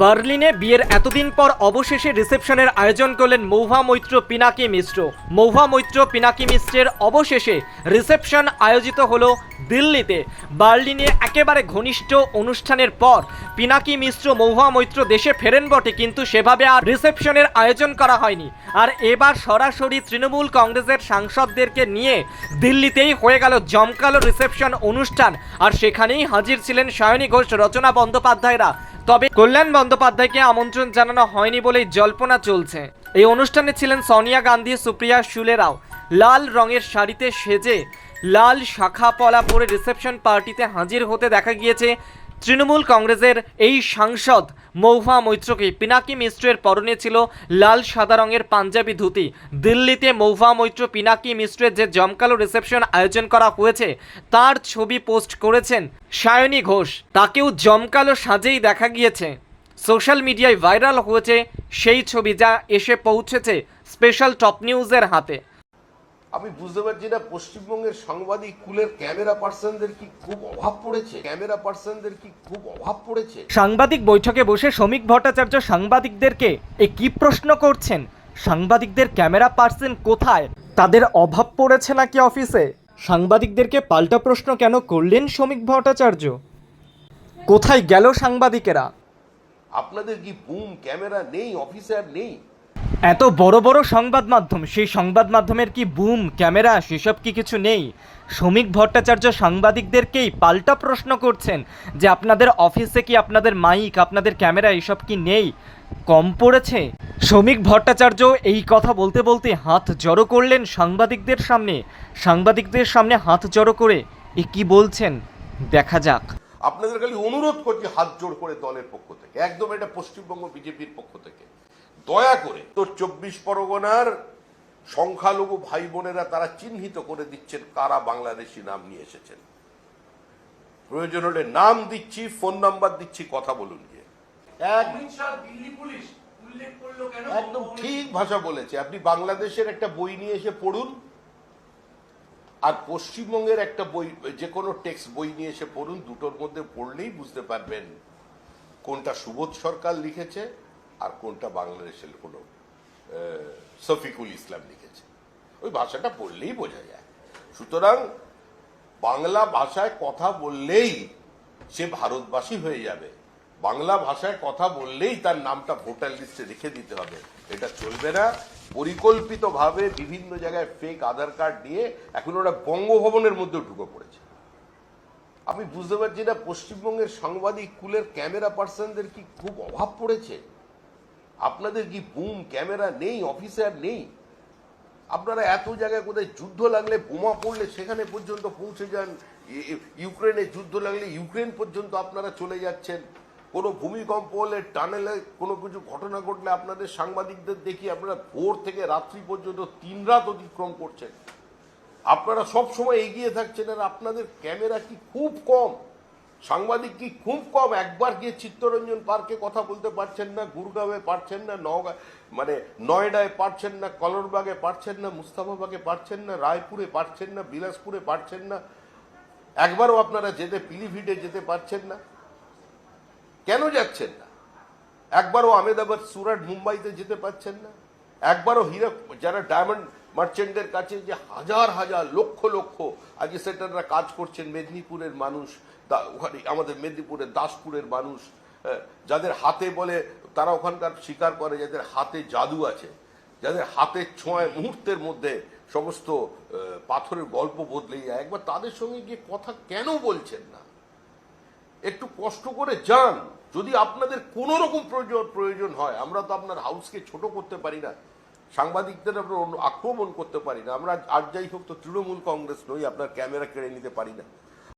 বার্লিনে বিয়ের এতদিন পর অবশেষে রিসেপশনের আয়োজন করলেন মৌভা মৈত্র পিনাকি মিশ্র। মৌভা মৈত্র পিনাকি মিশ্রের অবশেষে রিসেপশন আয়োজিত হলো দিল্লিতে। বার্লিনে একেবারে ঘনিষ্ঠ অনুষ্ঠানের পর পিনাকি মিশ্র মৌভা মৈত্র দেশে ফেরেন বটে, কিন্তু সেভাবে আর রিসেপশনের আয়োজন করা হয়নি। আর এবার সরাসরি তৃণমূল কংগ্রেসের সাংসদদেরকে নিয়ে দিল্লিতেই হয়ে গেল জমকালো রিসেপশন অনুষ্ঠান। আর সেখানেই হাজির ছিলেন সায়নী ঘোষ, রচনা বন্দ্যোপাধ্যায়রা। তবে কল্যাণ বন্দ্যোপাধ্যায়কে আমন্ত্রণ জানানো হয়নি বলেই জল্পনা চলছে। এই অনুষ্ঠানে ছিলেন সোনিয়া গান্ধী, সুপ্রিয়া শুলেরাও লাল রঙের শাড়িতে সেজে লাল শাখা পলা পরে রিসেপশন পার্টিতে হাজির হতে দেখা গিয়েছে তৃণমূল কংগ্রেসের এই সাংসদ মৌভা মৈত্রকে পিনাকি মিশ্রের পরনে ছিল লাল সাদা রঙের পাঞ্জাবি ধুতি। দিল্লিতে মৌভা মৈত্র পিনাকি মিশ্রের যে জমকালো রিসেপশন আয়োজন করা হয়েছে, তার ছবি পোস্ট করেছেন সায়নী ঘোষ। তাকেও জমকালো সাজেই দেখা গিয়েছে। সোশ্যাল মিডিয়ায় ভাইরাল হয়েছে সেই ছবি যা এসে পৌঁছেছে স্পেশাল টপ নিউজের হাতে। আমি বুঝতে পারছি না পশ্চিমবঙ্গের সাংবাদিক কুলের ক্যামেরা পার্সনদের কি খুব অভাব পড়েছে? ক্যামেরা পার্সনদের কি খুব অভাব পড়েছে? সাংবাদিক বৈঠকে বসে শ্রমিক ভট্টাচার্য সাংবাদিকদেরকে এ কি প্রশ্ন করছেন? সাংবাদিকদের ক্যামেরা পার্সন কোথায়? তাদের অভাব পড়েছে নাকি অফিসে? সাংবাদিকদেরকে পাল্টা প্রশ্ন কেন করলেন শ্রমিক ভট্টাচার্য? কোথায় গেল সাংবাদিকেরা? আপনাদের কি বুম ক্যামেরা নেই অফিসার নেই? এত বড় বড় সংবাদ মাধ্যম, সেই সংবাদ মাধ্যমের কি বুম ক্যামেরা, সেসব কি কিছু নেই? শ্রমিক ভট্টাচার্য সাংবাদিকদেরকেই পাল্টা প্রশ্ন করছেন যে আপনাদের অফিসে কি আপনাদের মাইক, আপনাদের ক্যামেরা, এসব কি নেই? কম পড়েছে। শ্রমিক ভট্টাচার্য এই কথা বলতে বলতে হাত জড়ো করলেন সাংবাদিকদের সামনে। সাংবাদিকদের সামনে হাত জড়ো করে এ কি বলছেন? দেখা যাক। আপনাদের খালি অনুরোধ করছি হাত জোড় করে দলের পক্ষ থেকে, একদম এটা পশ্চিমবঙ্গ বিজেপির পক্ষ থেকে। দয়া করে। তো চব্বিশ পরগনার সংখ্যালঘু ভাই বোনেরা তারা চিহ্নিত করে দিচ্ছেন কারা বাংলাদেশি নাম নিয়ে এসেছেন। প্রয়োজন হলে নাম দিচ্ছি ফোন নাম্বার দিচ্ছি কথা বলুন গিয়ে। এক অমিত শাহ দিল্লি পুলিশ উল্লেখ করল কেন? একদম ঠিক ভাষা বলেছে। আপনি বাংলাদেশের একটা বই নিয়ে এসে পড়ুন আর পশ্চিমবঙ্গের একটা বই যে কোনো টেক্সট বই নিয়ে এসে পড়ুন দুটোর মধ্যে পড়লেই বুঝতে পারবেন কোনটা সুবোধ সরকার লিখেছে আর কোনটা বাংলাদেশের কোনো শফিকুল ইসলাম লিখেছে। ওই ভাষাটা পড়লেই বোঝা যায়। সুতরাং বাংলা ভাষায় কথা বললেই সে ভারতবাসী হয়ে যাবে। বাংলা ভাষায় কথা বললেই তার নামটা ভোটার লিস্টে রেখে দিতে হবে। এটা চলবে না। পরিকল্পিতভাবে বিভিন্ন জায়গায় ফেক আধার কার্ড নিয়ে এখন ওরা বঙ্গভবনের মধ্যে ঢুকে পড়েছে। আমি বুঝতে পারছি না, পশ্চিমবঙ্গের সাংবাদিক কুলের ক্যামেরা পার্সনদের কি খুব অভাব পড়েছে? আপনাদের কি বুম, ক্যামেরা নেই, অফিসার নেই? আপনারা এত জায়গায় কোথায় যুদ্ধ লাগলে বোমা পড়লে সেখানে পর্যন্ত পৌঁছে যান? ইউক্রেনে যুদ্ধ লাগলে ইউক্রেন পর্যন্ত আপনারা চলে যাচ্ছেন। কোনো ভূমিকম্প হলে টানেলে কোনো কিছু ঘটনা ঘটলে আপনাদের সাংবাদিকদের দেখি আপনারা ভোর থেকে রাত্রি পর্যন্ত তিন রাত অতিক্রম করছেন। আপনারা সব সময় এগিয়ে থাকছেন আর আপনাদের ক্যামেরা কি খুব কম? সাংবাদিক কি খুব কম? একবার গিয়ে চিত্তরঞ্জন পার্কে কথা বলতে পারছেন না, গুরগাঁওয়ে পারছেন না, নওগাঁ মানে নয়ডায় পারছেন না, কলরবাগে পারছেন না, মুস্তাফাবাগে পারছেন না, রায়পুরে পারছেন না, বিলাসপুরে পারছেন না। একবারও আপনারা যেতে, পিলিভিটে যেতে পারছেন না। কেন যাচ্ছেন না? একবারও আমেদাবাদ সুরাট, মুম্বাইতে যেতে পারছেন না। একবারও হীরা যারা ডায়মন্ড মার্চেন্টের কাছে যে হাজার হাজার লক্ষ লক্ষ আজকে সেটাররা কাজ করছেন মেদিনীপুরের মানুষ ওখানে আমাদের মেদিনীপুরের দাসপুরের মানুষ হ্যাঁ, যাদের হাতে বলে তারা ওখানকার স্বীকার করে যাদের হাতে জাদু আছে যাদের হাতের ছোঁয়ায় মুহূর্তের মধ্যে সমস্ত পাথরের গল্প বদলে যায়। একবার তাদের সঙ্গে গিয়ে কথা কেন বলছেন না? একটু কষ্ট করে যান। যদি আপনাদের কোনো রকম প্রয়োজন প্রয়োজন হয় আমরা তো আপনার হাউসকে ছোট করতে পারি না। সাংবাদিকদের আমরা আক্রমণ করতে পারি না। আমরা আর যাই হোক তো তৃণমূল কংগ্রেস নই, আপনার ক্যামেরা কেড়ে নিতে পারি না।